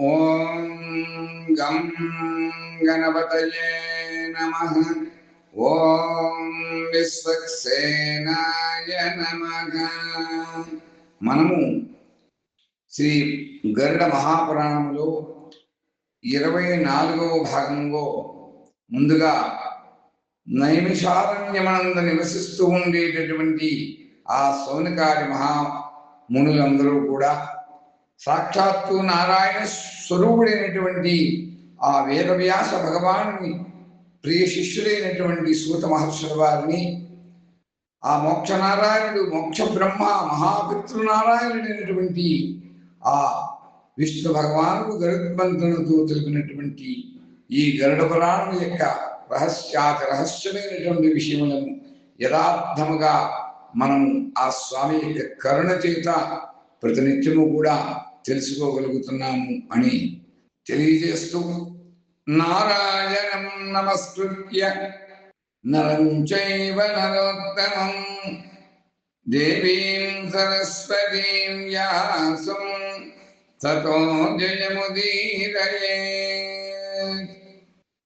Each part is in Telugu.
ఓం గం గణపతయే నమ. ఓం విశ్వక్సేనాయ నమ. మనము శ్రీ గరుడ మహాపురాణంలో ఇరవై నాలుగవ భాగంలో ముందుగా నైమిషారణ్యమనంద నివసిస్తూ ఉండేటటువంటి ఆ సౌనకారి మహా మునులందరూ కూడా సాక్షాత్తు నారాయణ స్వరూపుడైనటువంటి ఆ వేదవ్యాస భగవాన్ని ప్రియ శిష్యుడైనటువంటి సూత మహర్షుల వారిని ఆ మోక్ష నారాయణుడు మోక్ష బ్రహ్మ మహాపితృనారాయణుడైనటువంటి ఆ విష్ణు భగవానుడు గరుత్మంతులతో తెలిపినటువంటి ఈ గరుడ పురాణం యొక్క రహస్యాతి రహస్యమైనటువంటి విషయములను యథార్థముగా మనం ఆ స్వామి యొక్క కరుణ చేత ప్రతినిత్యము కూడా తెలుసుకోగలుగుతున్నాము అని తెలియజేస్తూ నారాయణం నమస్కృత్య నరం చైవ నరోత్తమం. దేవీం సరస్వతీం వ్యాసం. తతో జయముదీరయే.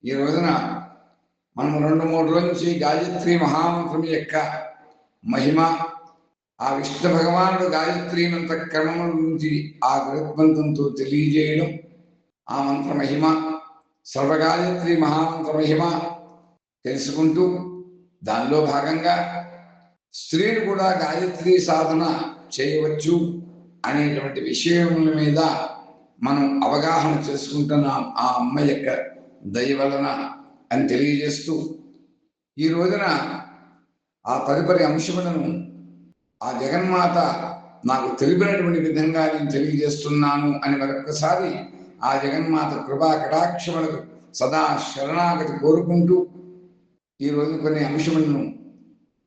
ఈ రోజున మనం రెండు మూడు రోజు నుంచి గాయత్రి మహామంత్రం యొక్క మహిమ ఆ విష్ణు భగవానుడు గాయత్రి మంత్ర క్రమం గురించి ఆ గృహమంత్రంతో తెలియజేయడం ఆ మంత్ర మహిమ సర్వగాయత్రి మహామంత్ర మహిమ తెలుసుకుంటూ దానిలో భాగంగా స్త్రీలు కూడా గాయత్రి సాధన చేయవచ్చు అనేటువంటి విషయముల మీద మనం అవగాహన చేసుకుంటున్నాం ఆ అమ్మ యొక్క దయ వలన అని తెలియజేస్తూ ఈ రోజున ఆ తదుపరి అంశములను ఆ జగన్మాత నాకు తెలిపినటువంటి విధంగా నేను తెలియజేస్తున్నాను అని మరొకసారి ఆ జగన్మాత కృపా కటాక్షములకు సదా శరణాగతి కోరుకుంటూ ఈ రోజు కొన్ని అంశములను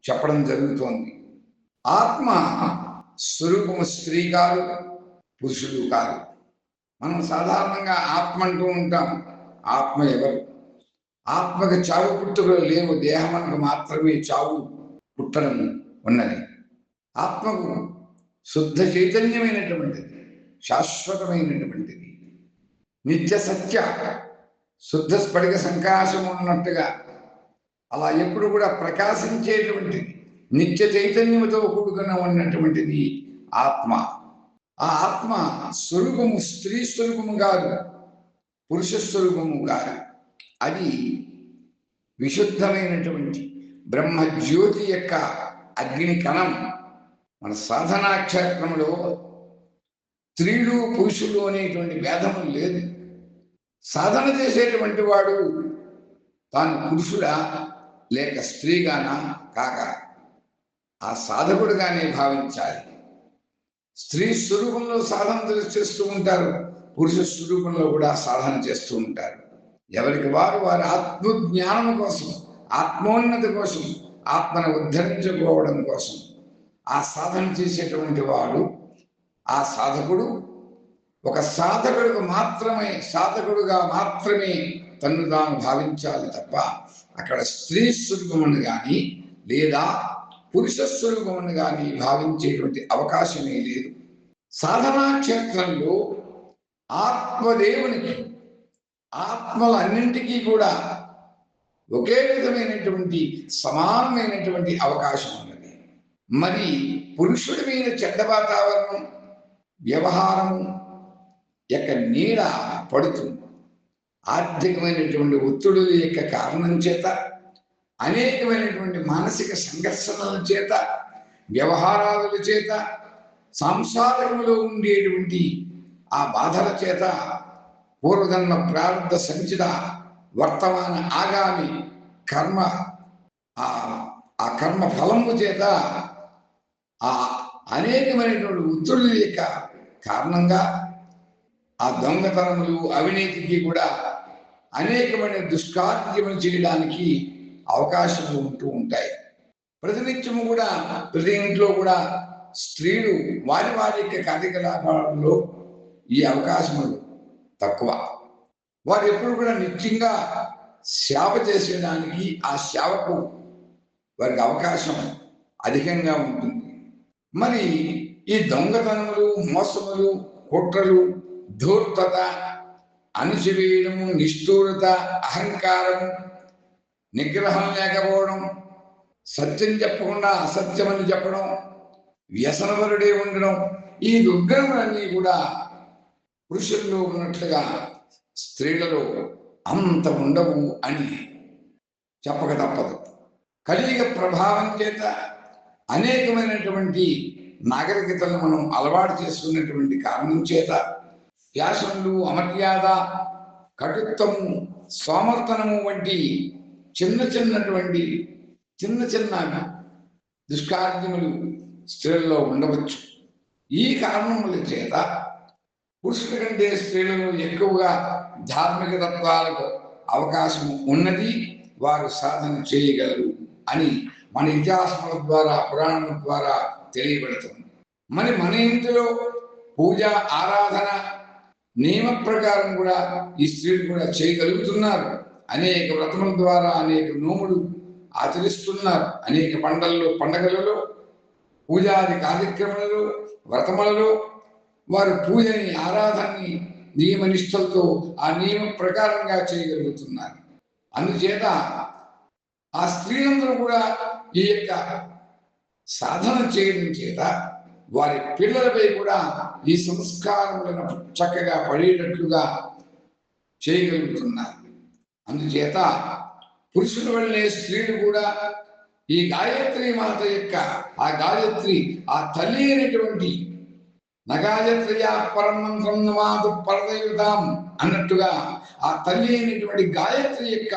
చెప్పడం జరుగుతోంది. ఆత్మ స్వరూపము స్త్రీ కాదు పురుషుడు కాదు. మనం సాధారణంగా ఆత్మ అంటూ ఉంటాం. ఆత్మ ఎవరు? ఆత్మకు చావు పుట్టుకలు లేవు దేహమునకు మాత్రమే చావు పుట్టడం ఉన్నది. ఆత్మకు శుద్ధ చైతన్యమైనటువంటిది శాశ్వతమైనటువంటిది. నిత్య సత్య శుద్ధ స్ఫటిక సంకాశం ఉన్నట్టుగా అలా ఎప్పుడు కూడా ప్రకాశించేటువంటిది నిత్య చైతన్యముతో కూడుకున్న ఉన్నటువంటిది ఆత్మ. ఆ ఆత్మ స్వరూపము స్త్రీ స్వరూపము కాదు పురుష స్వరూపము కాదు. అది విశుద్ధమైనటువంటి బ్రహ్మ జ్యోతి యొక్క అగ్ని కణం మన సాధనా క్షేత్రంలో స్త్రీలు పురుషులు అనేటువంటి భేదము లేదు. సాధన చేసేటువంటి వాడు తాను పురుషుడా లేక స్త్రీగానా? కాక ఆ సాధకుడుగానే భావించాలి. స్త్రీ స్వరూపంలో సాధన చేస్తూ ఉంటారు పురుష స్వరూపంలో కూడా సాధన చేస్తూ ఉంటారు. ఎవరికి వారు వారి ఆత్మజ్ఞానం కోసం ఆత్మోన్నతి కోసం ఆత్మను ఉద్ధరించుకోవడం కోసం ఆ సాధన చేసేటువంటి వాడు ఆ సాధకుడు ఒక సాధకుడికి మాత్రమే సాధకుడుగా మాత్రమే తన్ను తాను భావించాలి తప్ప అక్కడ స్త్రీ స్వరూపమును కానీ లేదా పురుష స్వరూపమును కానీ భావించేటువంటి అవకాశమే లేదు. సాధనా క్షేత్రంలో ఆత్మదేవునికి ఆత్మలన్నింటికీ కూడా ఒకే విధమైనటువంటి సమానమైనటువంటి అవకాశం ఉన్నది మరి పురుషుడి మీద చెడ్డ వాతావరణం వ్యవహారము యొక్క నీడ పడుతుంది. ఆర్థికమైనటువంటి ఒత్తిడుల యొక్క కారణం చేత అనేకమైనటువంటి మానసిక సంఘర్షణల చేత వ్యవహారాల చేత సంసారంలో ఉండేటువంటి ఆ బాధల చేత పూర్వజన్మ ప్రారంభ సంచిత వర్తమాన ఆగామి కర్మ ఆ ఆ కర్మ ఫలము చేత ఆ అనేకమైనటువంటి ఒత్తిడుల యొక్క కారణంగా ఆ దొంగతనములు అవినీతికి కూడా అనేకమైన దుష్కార్యములు చేయడానికి అవకాశములు ఉంటూ ఉంటాయి. ప్రతినిత్యము కూడా ప్రతి ఇంట్లో కూడా స్త్రీలు వారి వారి యొక్క కార్యకలాపాలలో ఈ అవకాశములు తక్కువ. వారు ఎప్పుడు కూడా నిత్యంగా సేవ చేసేదానికి ఆ సేవకు వారికి అవకాశం అధికంగా ఉంటుంది. మరి ఈ దొంగతనములు మోసములు కుట్రలు ధూర్తత అణిచివేయడము నిష్ఠూరత అహంకారం నిగ్రహం లేకపోవడం సత్యం చెప్పకుండా అసత్యం అని చెప్పడం వ్యసనవరుడే ఉండడం ఈ దుర్గములన్నీ కూడా పురుషుల్లో ఉన్నట్లుగా స్త్రీలలో అంత ఉండవు అని చెప్పక తప్పదు. కలియుగ ప్రభావం చేత అనేకమైనటువంటి నాగరికతలను మనం అలవాటు చేసుకున్నటువంటి కారణం చేత వ్యాసములు అమర్యాద కటుత్వము సోమర్తనము వంటి చిన్న చిన్నటువంటి చిన్న చిన్న దుష్కార్యములు స్త్రీలలో ఉండవచ్చు. ఈ కారణముల చేత పురుషుల కంటే స్త్రీలలో ఎక్కువగా ధార్మిక తత్వాలకు అవకాశం ఉన్నది. వారు సాధన చేయగలరు అని మన ఇతిహాసముల ద్వారా పురాణముల ద్వారా తెలియబడుతుంది. మరి మన ఇంటిలో పూజ ఆరాధన నియమ ప్రకారం కూడా ఈ స్త్రీలు కూడా చేయగలుగుతున్నారు. అనేక వ్రతముల ద్వారా అనేక నోములు ఆచరిస్తున్నారు. అనేక పండలలో పండగలలో పూజాది కార్యక్రమాలలో వ్రతములలో వారు పూజని ఆరాధనని నియమ నిష్టలతో ఆ నియమ ప్రకారంగా చేయగలుగుతున్నారు. అందుచేత ఆ స్త్రీలందరూ కూడా ఈ యొక్క సాధన చేయడం చేత వారి పిల్లలపై కూడా ఈ సంస్కారములను చక్కగా పడేటట్లుగా చేయగలుగుతున్నారు. అందుచేత పురుషుల వల్లే స్త్రీలు కూడా ఈ గాయత్రి మాత యొక్క ఆ గాయత్రి ఆ తల్లి అయినటువంటి నగాయత్రయా పరమంత్రం నమాదు పరదయుతాం అన్నట్టుగా ఆ తల్లి అయినటువంటి గాయత్రి యొక్క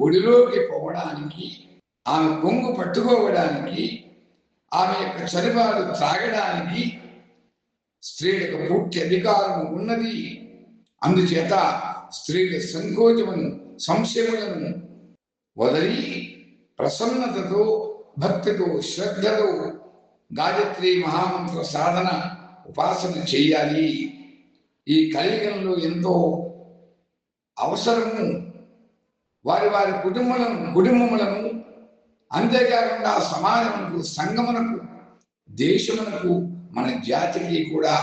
ఒడిలోకి పోవడానికి ఆమె కొంగు పట్టుకోవడానికి ఆమె యొక్క చరివారు త్రాగడానికి స్త్రీలకు పూర్తి అధికారం ఉన్నది. అందుచేత స్త్రీల సంకోచమును సంశయములను వదలి ప్రసన్నతతో భక్తితో శ్రద్ధతో గాయత్రి మహామంత్ర సాధన ఉపాసన చేయాలి. ఈ కలియుగంలో ఎంతో అవసరము. వారి వారి కుటుంబలను కుటుంబములను అంతేకాకుండా సమాజమునకు సంగమునకు దేశమునకు మన జాతికి కూడా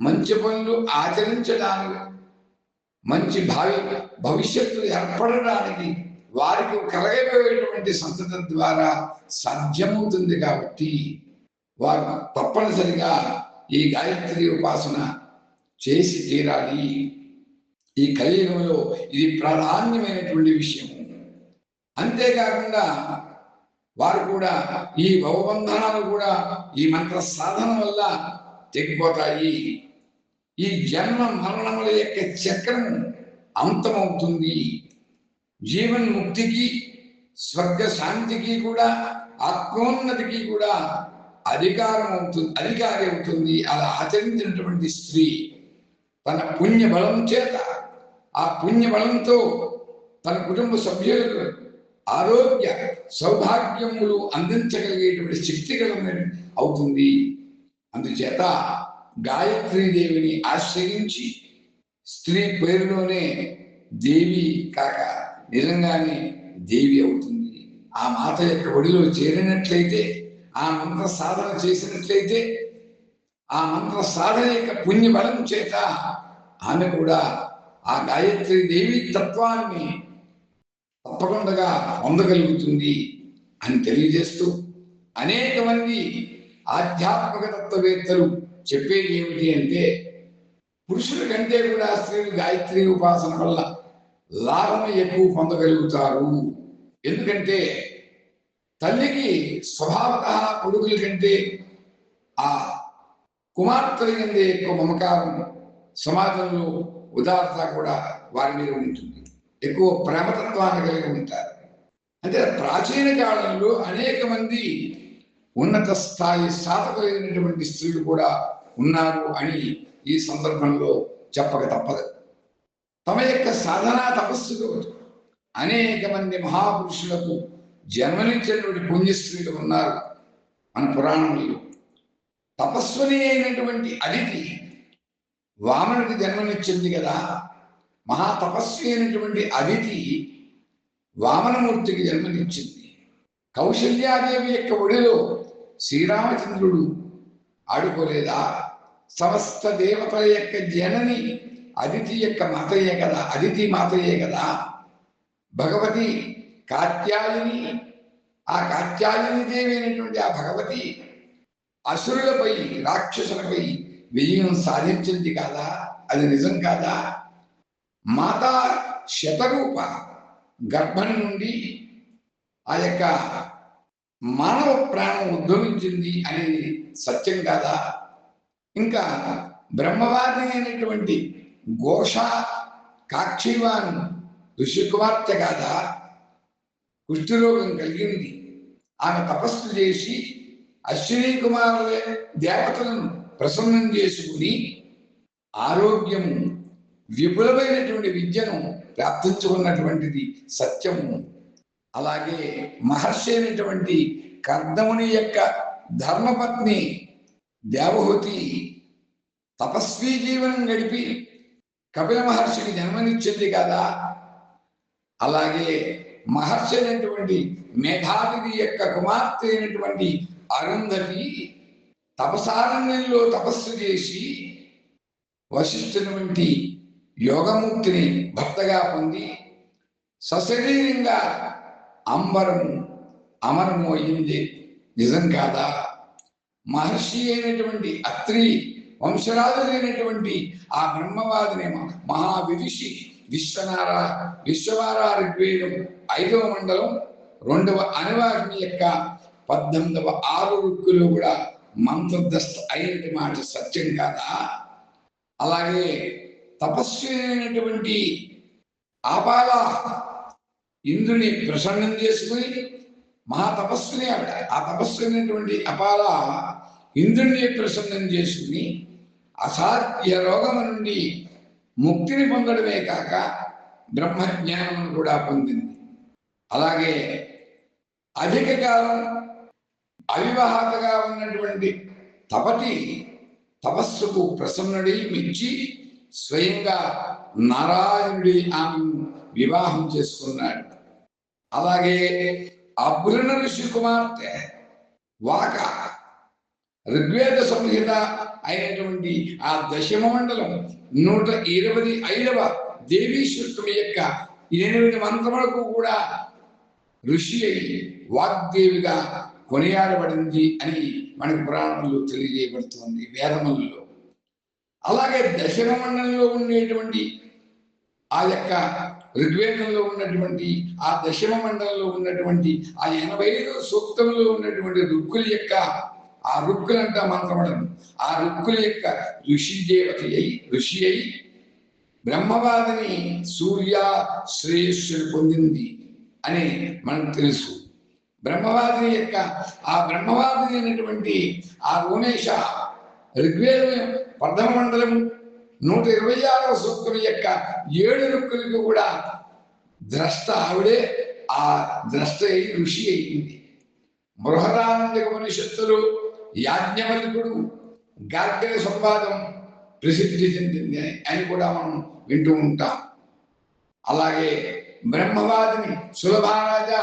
మంచి పనులు ఆచరించడానికి మంచి భావి భవిష్యత్తు ఏర్పడడానికి వారికి కలగబోయేటువంటి సంతతి ద్వారా సాధ్యమవుతుంది కాబట్టి వారు తప్పనిసరిగా ఈ గాయత్రి ఉపాసన చేసి తీరాలి. ఈ కలియుగంలో ఇది ప్రాధాన్యమైనటువంటి విషయం అంతేకాకుండా వారు కూడా ఈ భవబంధనాలు కూడా ఈ మంత్ర సాధన వల్ల తెగిపోతాయి. ఈ జన్మ మరణముల యొక్క చక్రం అంతమవుతుంది జీవన్ ముక్తికి స్వర్గ శాంతికి కూడా ఆత్మోన్నతికి కూడా అధికారం అవుతుంది అధికారి అవుతుంది అలా ఆచరించినటువంటి స్త్రీ తన పుణ్య బలం చేత ఆ పుణ్య బలంతో తన కుటుంబ సభ్యులకు ఆరోగ్య సౌభాగ్యములు అందించగలిగేటువంటి శక్తి కలిగిన అవుతుంది. అందుచేత గాయత్రీదేవిని ఆశ్రయించి స్త్రీ పేరులోనే దేవి కాక నిజంగానే దేవి అవుతుంది. ఆ మాత యొక్క ఒడిలో చేరినట్లయితే ఆ మంత్ర సాధన చేసినట్లయితే ఆ మంత్ర సాధన యొక్క పుణ్యబలం చేత ఆమె కూడా ఆ గాయత్రి దేవి తత్వాన్ని తప్పకుండా పొందగలుగుతుంది అని తెలియజేస్తూ అనేక మంది ఆధ్యాత్మిక తత్వవేత్తలు చెప్పేది ఏమిటి అంటే పురుషుల కంటే కూడా స్త్రీలు గాయత్రి ఉపాసన వల్ల లాభం ఎక్కువ పొందగలుగుతారు. ఎందుకంటే తల్లికి స్వభావత కొడుకుల కంటే ఆ కుమార్తెల కంటే ఎక్కువ మమకారం సమాజంలో ఉదారత కూడా వారి మీద ఉంటుంది. ఎక్కువ ప్రేమతత్వాన్ని కలిగి ఉంటారు. అంటే ప్రాచీన కాలంలో అనేక మంది ఉన్నత స్థాయి సాధకులైనటువంటి స్త్రీలు కూడా ఉన్నారు అని ఈ సందర్భంలో చెప్పక తప్పదు. తమ యొక్క సాధనా తపస్సులు అనేక మంది మహాపురుషులకు జన్మనిచ్చినటువంటి పుణ్యస్త్రీలు ఉన్నారు మన పురాణంలో. తపస్విని అయినటువంటి అదితి వామనుడికి జన్మనిచ్చింది కదా. మహాతపస్వి అయినటువంటి అదితి వామనమూర్తికి జన్మనిచ్చింది. కౌశల్యాదేవి యొక్క ఒడిలో శ్రీరామచంద్రుడు ఆడుకోలేదా? సమస్త దేవతల యొక్క జనని అదితి యొక్క మాతయ్యే కదా అదితి మాతయ్యే కదా. భగవతి కాత్యాయని ఆ కాత్యాయని దేవి అయినటువంటి ఆ భగవతి అసురులపై రాక్షసులపై విజయం సాధించింది కాదా? అది నిజం కాదా? మాతా శతరూప గర్భం నుండి ఆ యొక్క మానవ ప్రాణం ఉద్భవించింది అనేది సత్యం కాదా? ఇంకా బ్రహ్మవాది అయినటువంటి ఘోష కాక్షివాన్ ఋషికుమార్తె కాదా? కుష్ఠరోగం కలిగింది. ఆమె తపస్సు చేసి అశ్విని కుమారుల దేవతలను ప్రసన్నం చేసుకుని ఆరోగ్యము విపులమైనటువంటి విద్యను ప్రాప్తించుకున్నటువంటిది సత్యము. అలాగే మహర్షి అయినటువంటి కర్దముని యొక్క ధర్మపత్ని దేవహూతి తపస్వీ జీవనం గడిపి కపిల మహర్షికి జన్మనిచ్చింది కదా. అలాగే మహర్షి అయినటువంటి మేధావిధి యొక్క కుమార్తె అయినటువంటి అరుంధతి తపసారణ్యంలో తపస్సు చేసి వశిష్ఠుని వంటి యోగమూర్తిని భర్తగా పొంది సశరీరంగా అంబరము అమరము అయింది. నిజం కాదా? మహర్షి అయినటువంటి అత్రి వంశరాజులైనటువంటి ఆ బ్రహ్మవాదిని మహావిదుషి విశ్వనారా విశ్వవార ఋగ్వేదం ఐదవ మండలం రెండవ అనువాగ్ని యొక్క పద్దెనిమిదవ ఆరు రుక్కులు కూడా మంత్రదస్త అయినటువంటి మాట సత్యం కాదా? అలాగే తపస్సు అయినటువంటి ఆపాల ఇంద్రుని ప్రసన్నం చేసుకుని మహాతపస్సుని ఆవిడ. ఆ తపస్సు అయినటువంటి అపాల ఇంద్రుని ప్రసన్నం చేసుకుని అసాధ్య రోగం నుండి ముక్తిని పొందడమే కాక బ్రహ్మజ్ఞానం కూడా పొందింది. అలాగే అధిక కాలం అవివాహతగా ఉన్నటువంటి తపటి తపస్సుకు ప్రసన్నుడై మెచ్చి స్వయంగా నారాయణుడి ఆమెను వివాహం చేసుకున్నాడు. అలాగే అభృణ ఋషి కుమార్తె వాక ఋగ్వేద సంహిత అయినటువంటి ఆ దశమ మండలం నూట ఇరవై ఐదవ దేవీ శుక్రం యొక్క ఎనిమిది మంత్రములకు కూడా ఋషి అయి వాగ్దేవిగా కొనియాడబడింది అని మనకి పురాణంలో తెలియజేయబడుతుంది వేదములలో. అలాగే దశమ మండలంలో ఉండేటువంటి ఆ యొక్క ఋగ్వేదంలో ఉన్నటువంటి ఆ దశమ మండలంలో ఉన్నటువంటి ఆ ఎనభై ఐదు సూక్తంలో ఉన్నటువంటి రుక్కుల యొక్క ఆ రుక్కులంట మంత్రమడం ఆ రుక్కుల యొక్క ఋషి దేవత అయి ఋషి అయి బ్రహ్మవాదిని సూర్య శ్రేయస్సులు పొందింది అని మనకు తెలుసు. బ్రహ్మవాదిని యొక్క ఆ బ్రహ్మవాదిని అయినటువంటి ఆ రోమేశ ఋగ్వేదం ప్రథమ మండలం నూట ఇరవై ఆరవ సూత్రం యొక్క ఏడు రుక్కులకు కూడా ద్రష్ట ఆవిడే ఆ ద్రష్ట అయి ఋషి అయింది. బృహదానంద ఉపనిషత్తులు యాజ్ఞవల్కుడు గార్గ్య సంవాదం ప్రసిద్ధి చెందింది అని కూడా మనం వింటూ ఉంటాం. అలాగే బ్రహ్మవాదిని సులభారాజా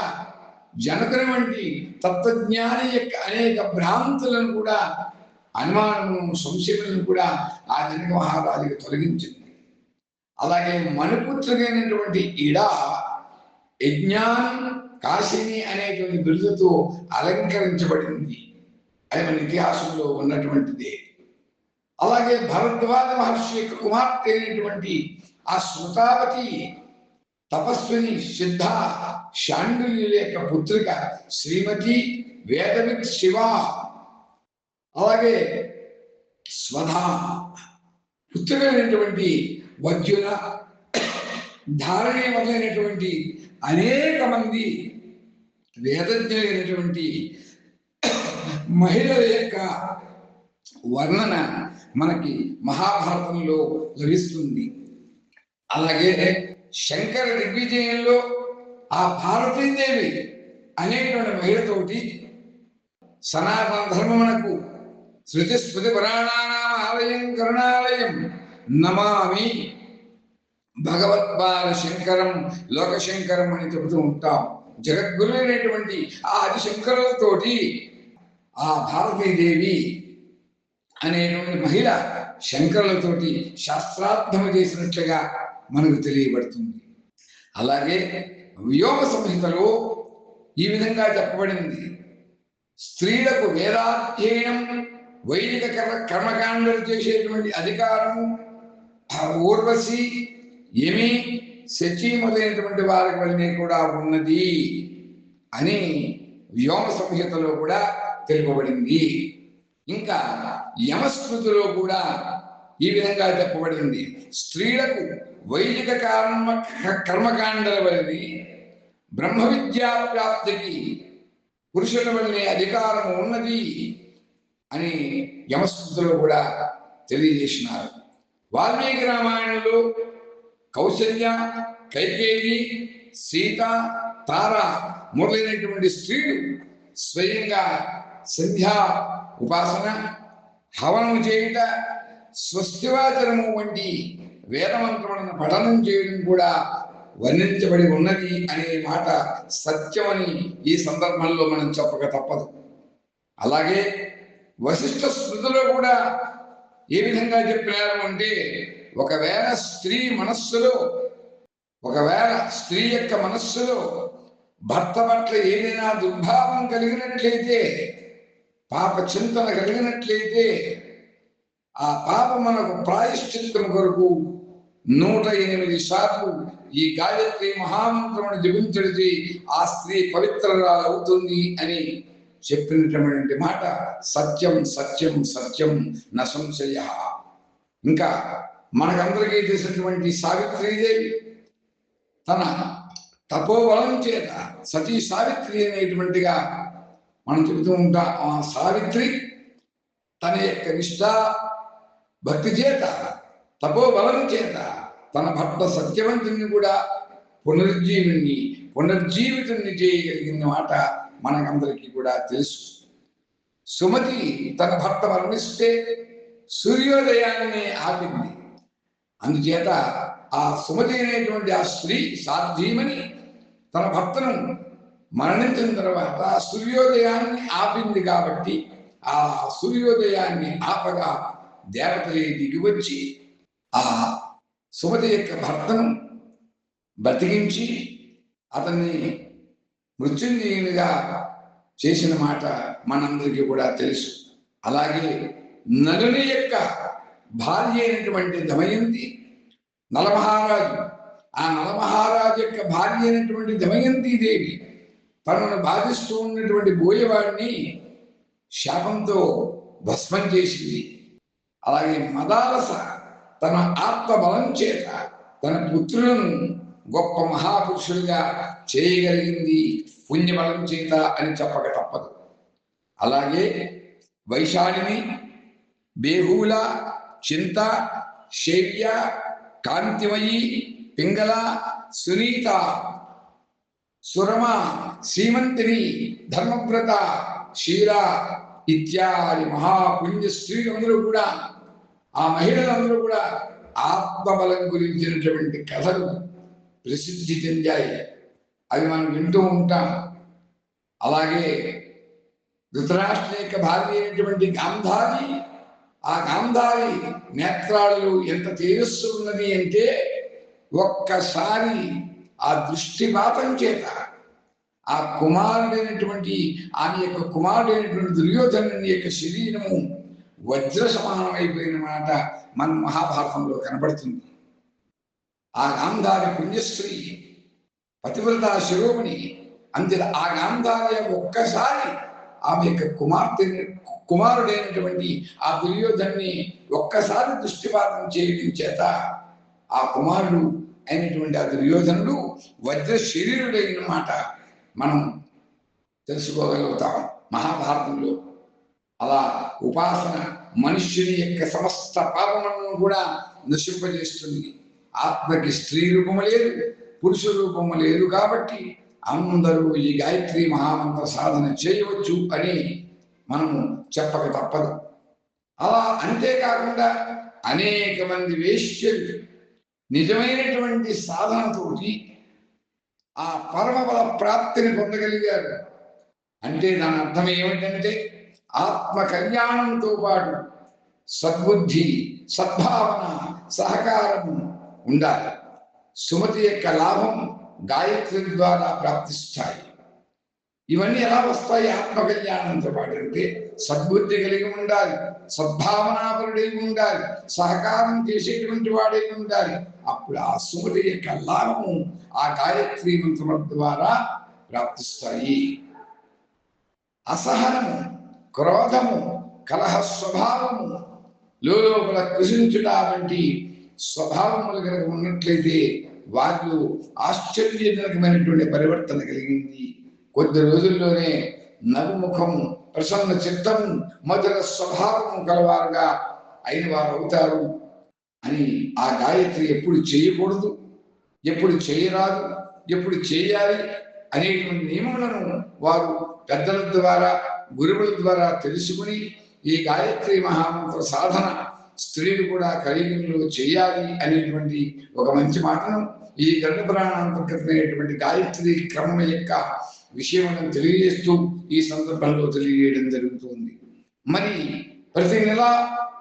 జనకుని వంటి తత్వజ్ఞాని యొక్క అనేక భ్రాంతులను కూడా అనుమానము సంశయములను కూడా ఆ జనక మహారాజుకి తొలగించింది. అలాగే మణిపుత్రుడైనటువంటి ఇడ యజ్ఞాన్ కాశిని అనేటువంటి బిరుదుతో అలంకరించబడింది. అది మన ఇతిహాసంలో ఉన్నటువంటిదే. అలాగే భరద్వాజ మహర్షి యొక్క కుమార్తె అయినటువంటి ఆ స్మృతావతి తపస్విని సిద్ధ శాండుల్యుల యొక్క పుత్రిక శ్రీమతి వేదవిత్ శివ అలాగే స్వధ పుత్రుడైనటువంటి వద్యుల ధారణే మొదలైనటువంటి అనేక మంది వేదజ్ఞులైనటువంటి మహిళల యొక్క వర్ణన మనకి మహాభారతంలో లభిస్తుంది. అలాగే శంకర దిగ్విజయంలో ఆ భారతీదేవి అనేటువంటి మహిళతోటి సనాతన ధర్మమునకు శృతి స్మృతి పురాణానాం ఆలయం కరుణాలయం నమామి. భగవత్పాద శంకరం లోకశంకరం అని చెబుతూ ఉంటాం. జగద్గురు అయినటువంటి ఆ ఆదిశంకరులతోటి ఆ భారతీదేవి అనేటువంటి మహిళ శంకరులతోటి శాస్త్రార్థము చేసినట్లుగా మనకు తెలియబడుతుంది. అలాగే వ్యోమ సంహితలో ఈ విధంగా చెప్పబడింది. స్త్రీలకు వేదాధ్యయనం వైదిక కర్మ కర్మకాండలు చేసేటువంటి అధికారము ఆ ఊర్వశి ఏమి శచి మొదలైనటువంటి వారి వల్లనే కూడా ఉన్నది అని వ్యోమ సంహితలో కూడా తెలుపబడింది. ఇంకా యమస్మృతిలో కూడా ఈ విధంగా చెప్పబడింది. స్త్రీలకు వైదిక కర్మ కర్మకాండల వలది బ్రహ్మ విద్యా ప్రాప్తికి పురుషుల వల్లనే అధికారం ఉన్నది. అని యమస్థుతులు కూడా తెలియజేసినారు. వాల్మీకి రామాయణంలో కౌశల్య కైకేయి సీత తార మొదలైనటువంటి స్త్రీలు స్వయంగా సంధ్యా ఉపాసన హవనము చేయుట స్వస్తివాచనము వంటి వేదమంత్రములను పఠనం చేయడం కూడా వర్ణించబడి ఉన్నది అనే మాట సత్యమని ఈ సందర్భంలో మనం చెప్పక తప్పదు. అలాగే వశిష్ఠ స్మృతిలో కూడా ఏ విధంగా చెప్పారు అంటే ఒకవేళ స్త్రీ మనస్సులో ఒకవేళ స్త్రీ యొక్క మనస్సులో భర్త పట్ల ఏదైనా దుర్భావం కలిగినట్లయితే పాప చింతన కలిగినట్లయితే ఆ పాప మనకు ప్రాయశ్చిత్తం కొరకు నూట ఎనిమిది సార్లు ఈ గాయత్రి మహామంత్రమును జపించడితే ఆ స్త్రీ పవిత్రరాలు అవుతుంది అని చెప్పినటువంటి మాట సత్యం సత్యం సత్యం నశంశయ ఇంకా మనకందరికీ తెలిసినటువంటి సావిత్రీదేవి తన తపోబలం చేత సతీ సావిత్రి అనేటువంటిగా మనం చెబుతూ ఉంటాం. ఆ సావిత్రి తన యొక్క నిష్ట భక్తి చేత తపోబలం చేత తన భర్త సత్యవంతుని కూడా పునరుజ్జీవుని పునర్జీవితుని చేయగలిగిన మాట మనకందరికీ కూడా తెలుసు. సుమతి తన భర్త మరణిస్తే సూర్యోదయాన్ని ఆపింది. అందుచేత ఆ సుమతి అనేటువంటి ఆ స్త్రీ సాధ్యమని తన భర్తను మరణించిన తర్వాత సూర్యోదయాన్ని ఆపింది కాబట్టి ఆ సూర్యోదయాన్ని ఆపగా దేవతలే దిగివచ్చి ఆ సుమతి యొక్క భర్తను బతికించి అతన్ని మృత్యుంజయునిగా చేసిన మాట మనందరికీ కూడా తెలుసు. అలాగే నలుని యొక్క భార్య అయినటువంటి దమయంతి నలమహారాజు ఆ నలమహారాజు యొక్క భార్య అయినటువంటి దమయంతి దేవి తనను బాధిస్తూ ఉన్నటువంటి బోయవాడిని శాపంతో భస్మం చేసింది. అలాగే మదాలస తన ఆత్మ బలం చేత తన పుత్రులను గొప్ప మహాపురుషుడిగా చేయగలిగింది పుణ్యబలం చేత అని చెప్పక తప్పదు. అలాగే వైశాలిని బేహూల చింత శైవ్య కాంతిమయి పింగళ సునీత సురమ సీమంతిని ధర్మవ్రత శీల ఇత్యాది మహాపుణ్య స్త్రీలందరూ కూడా ఆ మహిళలందరూ కూడా ఆత్మబలం గురించినటువంటి కథలు ప్రసిద్ధి చెందాయి. అవి మనం వింటూ ఉంటాం. అలాగే ధృతరాష్ట్ర యొక్క భార్య అయినటువంటి గాంధారి ఆ గాంధారి నేత్రాలలో ఎంత తేజస్సు ఉన్నది అంటే ఒక్కసారి ఆ దృష్టిపాతం చేత ఆ కుమారుడైనటువంటి ఆమె యొక్క కుమారుడైనటువంటి దుర్యోధను యొక్క శరీరము వజ్ర సమానమైపోయిన మాట మన మహాభారతంలో కనబడుతుంది. ఆ గాంధారి పుణ్యశ్రీ పతివ్రత శిరోమణి అంతే ఆ గాంధార్య ఒక్కసారి ఆమె యొక్క కుమార్తె కుమారుడైనటువంటి ఆ దుర్యోధన్ని ఒక్కసారి దృష్టిపాతం చేయడం చేత ఆ కుమారుడు అయినటువంటి ఆ దుర్యోధనుడు వజ్ర శరీరుడైన మాట మనం తెలుసుకోగలుగుతాం మహాభారతంలో అలా ఉపాసన మనుష్యుని యొక్క సమస్త పాపములను కూడా నశింపజేస్తుంది. ఆత్మకి స్త్రీ రూపము లేదు పురుష రూపము లేదు కాబట్టి అందరూ ఈ గాయత్రి మహామంత్ర సాధన చేయవచ్చు అని మనము చెప్పక తప్పదు. అలా అంతేకాకుండా అనేక మంది వేష్యలు నిజమైనటువంటి సాధనతోటి ఆ పరమబల ప్రాప్తిని పొందగలిగారు. అంటే దాని అర్థం ఏమిటంటే ఆత్మ కళ్యాణంతో పాటు సద్బుద్ధి సద్భావన సహకారము ఉండాలి. సుమతి యొక్క లాభం గాయత్రి ద్వారా ప్రాప్తిస్తాయి. ఇవన్నీ ఎలా వస్తాయి? ఆత్మ కళ్యాణంతో పాటు అంటే సద్బుద్ధి కలిగి ఉండాలి సద్భావనాపరుడై ఉండాలి సహకారం చేసేటువంటి వాడై ఉండాలి. అప్పుడు ఆ సుమతి యొక్క లాభము ఆ గాయత్రి మంత్రముల ద్వారా ప్రాప్తిస్తాయి. అసహనము క్రోధము కలహ స్వభావము లోపల కృషించుట వంటి స్వభావములు కనుక ఉన్నట్లయితే వారిలో ఆశ్చర్యజనకమైనటువంటి పరివర్తన కలిగింది. కొద్ది రోజుల్లోనే నవ్వుముఖం ప్రసన్న చిత్తం మధుర స్వభావం కలవారుగా అయిన వారు అవుతారు అని ఆ గాయత్రి ఎప్పుడు చేయకూడదు ఎప్పుడు చేయరాదు ఎప్పుడు చేయాలి అనేటువంటి నియమములను వారు పెద్దల ద్వారా గురువుల ద్వారా తెలుసుకుని ఈ గాయత్రి మహామంత్ర సాధన స్త్రీలు కూడా కలియుగంలో చేయాలి అనేటువంటి ఒక మంచి మాటను ఈ గరుడ పురాణాంతర్గతమైనటువంటి గాయత్రి క్రమం యొక్క విషయం తెలియజేస్తూ ఈ సందర్భంలో తెలియజేయడం జరుగుతుంది. మరి ప్రతి నెల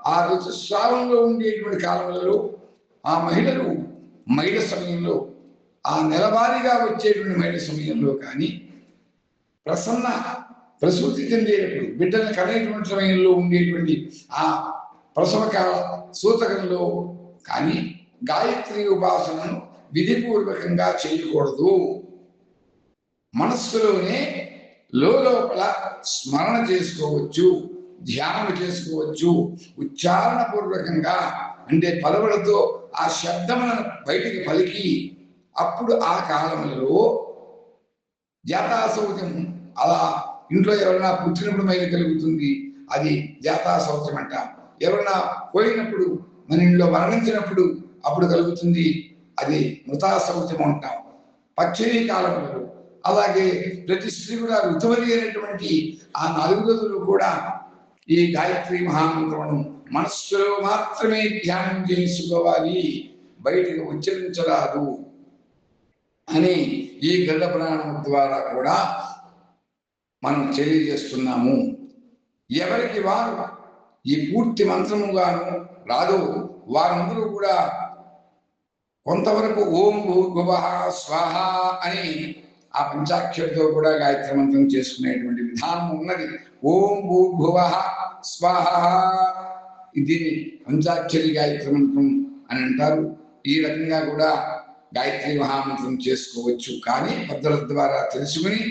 ఆ ఋతుస్రావంలో ఉండేటువంటి కాలంలో ఆ మహిళలు మహిళ సమయంలో ఆ నెలవారీగా వచ్చేటువంటి మహిళ సమయంలో కానీ ప్రసన్న ప్రసూతి చెందేటప్పుడు బిడ్డలను కనేటువంటి సమయంలో ఉండేటువంటి ఆ ప్రసవకాల సూతకంలో కానీ గాయత్రి ఉపాసనను విధిపూర్వకంగా చేయకూడదు. మనస్సులోనే లోపల స్మరణ చేసుకోవచ్చు ధ్యానం చేసుకోవచ్చు. ఉచ్చారణ పూర్వకంగా అంటే పదవులతో ఆ శబ్దములను బయటికి పలికి అప్పుడు ఆ కాలంలో జాతాసౌత్యం అలా ఇంట్లో ఎవరైనా పుట్టినప్పుడు మైలు కలుగుతుంది. అది జాతాసౌత్యం అంటాం ఎవరైనా పోయినప్పుడు మన ఇంట్లో మరణించినప్పుడు అప్పుడు కలుగుతుంది. అది మృతాసౌత్యం అంటాం. పచ్చని కాలంలో అలాగే ప్రతి స్త్రీ కూడా ఋతువరి అయినటువంటి ఆ నాలుగు రోజులు కూడా ఈ గాయత్రి మహామంత్రమును మనస్సులో మాత్రమే ధ్యానం చేసుకోవాలి బయటకు ఉచ్చరించరాదు అని ఈ గరుడ ప్రాణం ద్వారా కూడా మనం తెలియజేస్తున్నాము. ఎవరికి వారు ఈ పూర్తి మంత్రముగాను రాదు. వారందరూ కూడా కొంతవరకు ఓం భూర్భువ స్వాహ అని ఆ పంచాక్షరితో కూడా గాయత్రి మంత్రం చేసుకునేటువంటి విధానం ఉన్నది. ఓం భూభువ స్వాహ దీన్ని పంచాక్షరి గాయత్రి మంత్రం అని అంటారు. ఈ రకంగా కూడా గాయత్రి మహామంత్రం చేసుకోవచ్చు. కానీ పద్ధతుల ద్వారా తెలుసుకుని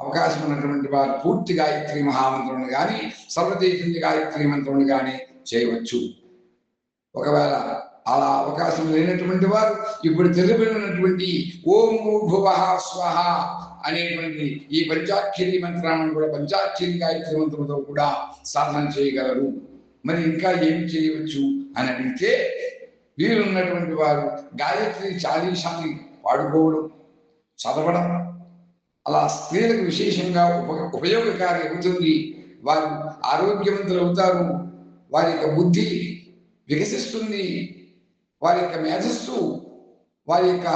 అవకాశం ఉన్నటువంటి వారు పూర్తి గాయత్రి మహామంత్రం కానీ సర్వదేశంది గాయత్రి మంత్రుని కానీ చేయవచ్చు. ఒకవేళ అలా అవకాశం లేనటువంటి వారు ఇప్పుడు తెలిపినటువంటి ఓం భువ స్వహ అనేటువంటి ఈ పంచాక్షరి మంత్రాలను కూడా పంచాక్షరి గాయత్రి మంత్రంతో కూడా సాధన చేయగలరు. మరి ఇంకా ఏమి చేయవచ్చు అని అడిగితే వీరున్నటువంటి వారు గాయత్రి చాలీసాన్ని పాడుకోవడం చదవడం అలా స్త్రీలకు విశేషంగా ఉప ఉపయోగకారి అవుతుంది వారు ఆరోగ్యవంతులు అవుతారు. వారి యొక్క బుద్ధి వికసిస్తుంది. వారి యొక్క మేధస్సు వారి యొక్క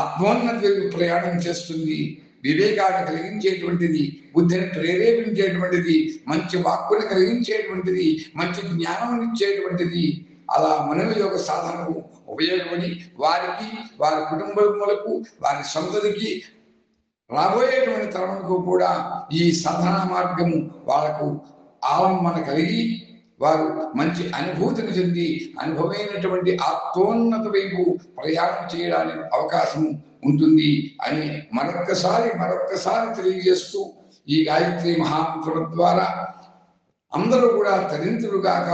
ఆత్మోన్నతి ప్రయాణం చేస్తుంది. వివేకాన్ని కలిగించేటువంటిది బుద్ధిని ప్రేరేపించేటువంటిది మంచి వాక్కుని కలిగించేటువంటిది మంచి జ్ఞానం ఇచ్చేటువంటిది. అలా మనవి యొక్క సాధనకు ఉపయోగపడి వారికి వారి కుటుంబములకు వారి సంతతికి రాబోయేటువంటి తరములకు కూడా ఈ సాధన మార్గము వాళ్ళకు ఆలంబన కలిగి వారు మంచి అనుభూతిని చెంది అనుభవమైనటువంటి ఆత్మోన్నత వైపు ప్రయాణం చేయడానికి అవకాశం ఉంటుంది అని మరొక్కసారి మరొక్కసారి తెలియజేస్తూ ఈ గాయత్రి మహామంత్రం ద్వారా అందరూ కూడా తరింతులుగాక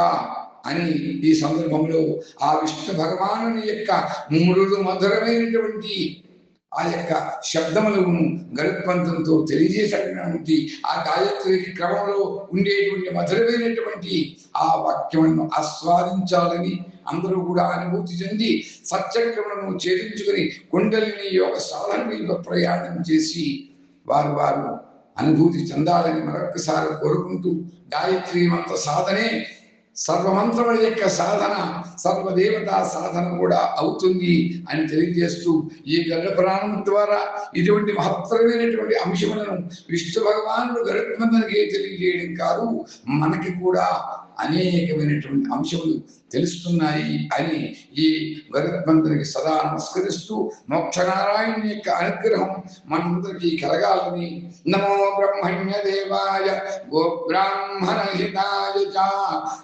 అని ఈ సందర్భంలో ఆ విష్ణు భగవాను యొక్క మృదు మధురమైనటువంటి ఆ యొక్క శబ్దములను గరుత్పంతంతో తెలియజేసినటువంటి ఆ గాయత్రి క్రమంలో ఉండేటువంటి మధురమైనటువంటి ఆ వాక్యములను ఆస్వాదించాలని అందరూ కూడా అనుభూతి చెంది సత్యక్రమను ఛేదించుకుని కుండలిని యొక్క సాధన మీద ప్రయాణం చేసి వారు వారు అనుభూతి చెందాలని మరొకసారి కోరుకుంటూ గాయత్రి మంత్ర సాధనే సర్వమంత్రముల యొక్క సాధన సర్వదేవతా సాధన కూడా అవుతుంది అని తెలియజేస్తూ ఈ గరుడ పురాణం ద్వారా ఇటువంటి మహత్తరమైనటువంటి అంశములను విష్ణు భగవానుడు గరుత్మంతునికి తెలియజేయడం కాదు మనకి కూడా అనేకమైనటువంటి అంశములు తెలుస్తున్నాయి అని ఈ గరుత్మంతునికి సదా నమస్కరిస్తూ మోక్షనారాయణ యొక్క అనుగ్రహం మనందరికీ కలగాలని. నమో బ్రహ్మణ్య దేవాయ గో హితాయ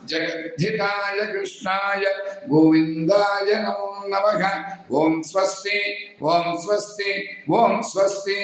జగద్ధితాయ కృష్ణాయ గోవిందాయ నమో నమః. ఓం స్వస్తి ఓం స్వస్తి ఓం స్వస్తి.